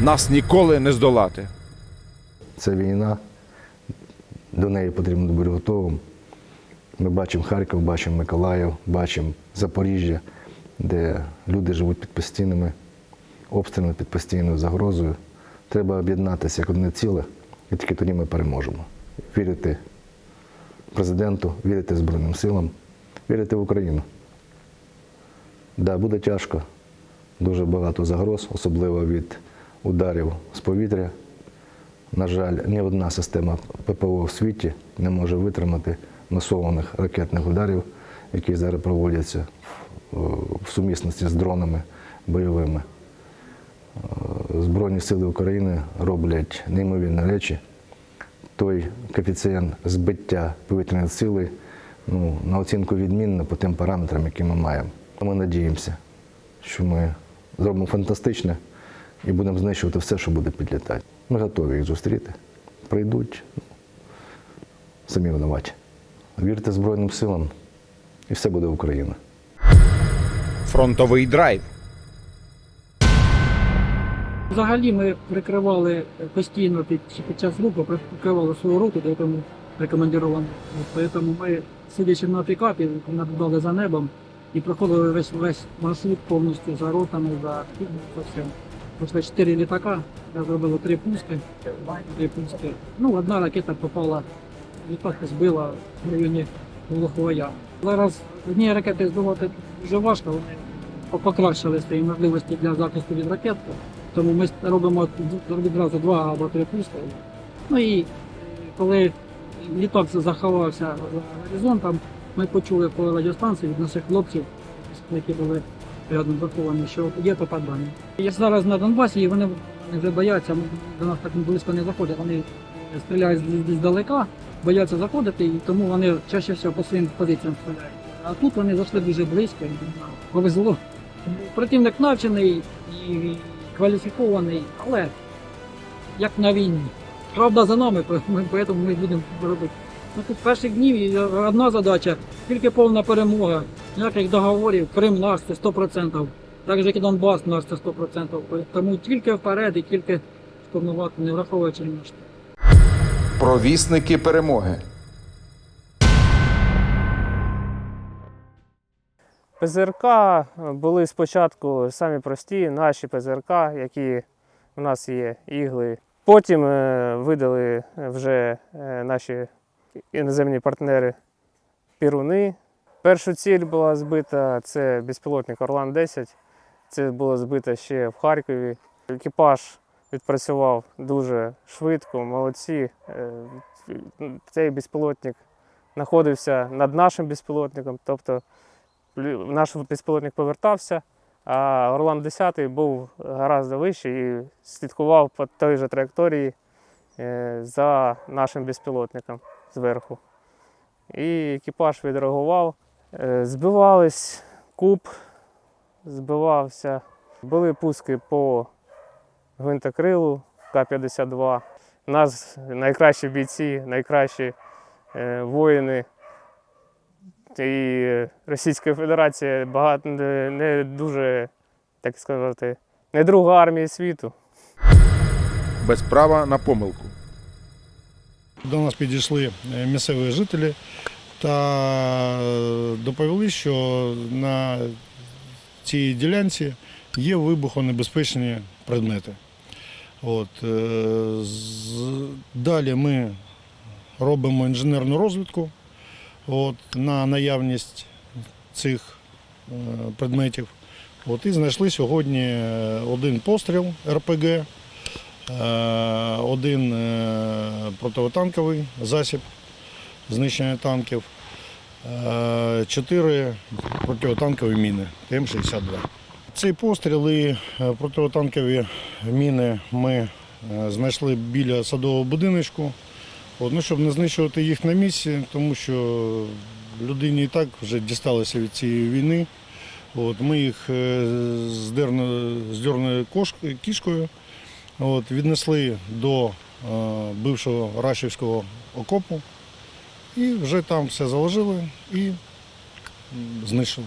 нас ніколи не здолати. Це війна, до неї потрібно бути готовим. Ми бачимо Харків, бачимо Миколаїв, бачимо Запоріжжя, де люди живуть під постійними обстрілами, під постійною загрозою. Треба об'єднатися як одне ціле, і тільки тоді ми переможемо. Вірити президенту, вірити Збройним силам, вірити в Україну. Да, буде тяжко, дуже багато загроз, особливо від ударів з повітря. На жаль, ні одна система ППО в світі не може витримати масованих ракетних ударів, які зараз проводяться в- сумісності з дронами бойовими. Е, Збройні сили України роблять неймовірні речі. Той коефіцієнт збиття повітряної сили ну, на оцінку відмінно по тим параметрам, які ми маємо. Ми надіємося, що ми зробимо фантастичне і будемо знищувати все, що буде підлітати. Ми готові їх зустріти. Прийдуть, самі винуваті. Вірте Збройним силам, і все буде Україна. Фронтовий драйв. Взагалі ми прикривали постійно під, під час руху, прикривали свою руку, до якому рекомендовано. Тому ми, сидячи на пікапі, наблюдали за небом і проходили весь весь маршрут повністю за ротами, за за всім. Пройшли чотири літака, я зробили три пуски. Три пуски. Ну, одна ракета попала, літак збила в районі Волоховая. Зараз одні ракети збивати дуже важко, вони покращили свої можливості для захисту від ракет. Тому ми робимо відразу два або три пуски. Ну і е, коли літак заховався за горизонтом, ми почули по радіостанції від наших хлопців, які були рядом заховані, що є попадання. Я зараз на Донбасі, і вони вже бояться, до нас так близько не заходять. Вони стріляють десь здалека, бояться заходити, і тому вони чаще всього по своїм позиціям стріляють. А тут вони зайшли дуже близько, і ну, повезло. Противник навчений і кваліфікований, але як на війні. Правда за нами, ми- тому ми будемо робити. Ну, тут перших днів одна задача, тільки повна перемога, ніяких договорів, Крим наш це 100%, так же як і Донбас наш це 100%. Тому тільки вперед і тільки штурмувати, не враховуючи наш. Провісники перемоги. ПЗРК були спочатку самі прості, наші ПЗРК, які у нас є ігли. Потім е, видали вже е, наші іноземні партнери Піруни. Першу ціль була збита це безпілотник Орлан 10. Це було збито ще в Харкові. Екіпаж відпрацював дуже швидко, молодці. Е, Цей безпілотник знаходився над нашим безпілотником. Тобто наш безпілотник повертався, а Орлан 10 був гораздо вищий і слідкував по той же траєкторії е, за нашим безпілотником зверху. І екіпаж відреагував. Е, Збивались куб, збивався. Були пуски по гвинтокрилу К-52. У нас найкращі бійці, найкращі е, воїни і Російська Федерація багато не дуже, так сказати, не друга армія світу. Без права на помилку. До нас підійшли е, місцеві жителі та е, доповіли, що на цій ділянці є вибухонебезпечні предмети. От, е, далі ми робимо інженерну розвідку от, на наявність цих предметів. От, і знайшли сьогодні один постріл РПГ, один е, противотанковий засіб знищення танків, е, чотири противотанкові міни ТМ-62. Ці постріли е, противотанкові міни ми е, знайшли біля садового будиночку. Ну, щоб не знищувати їх на місці, тому що людині і так вже дісталося від цієї війни. От, ми їх е, здерну- здернули кішкою, от, віднесли до е, бившого Рашівського окопу і вже там все заложили і знищили.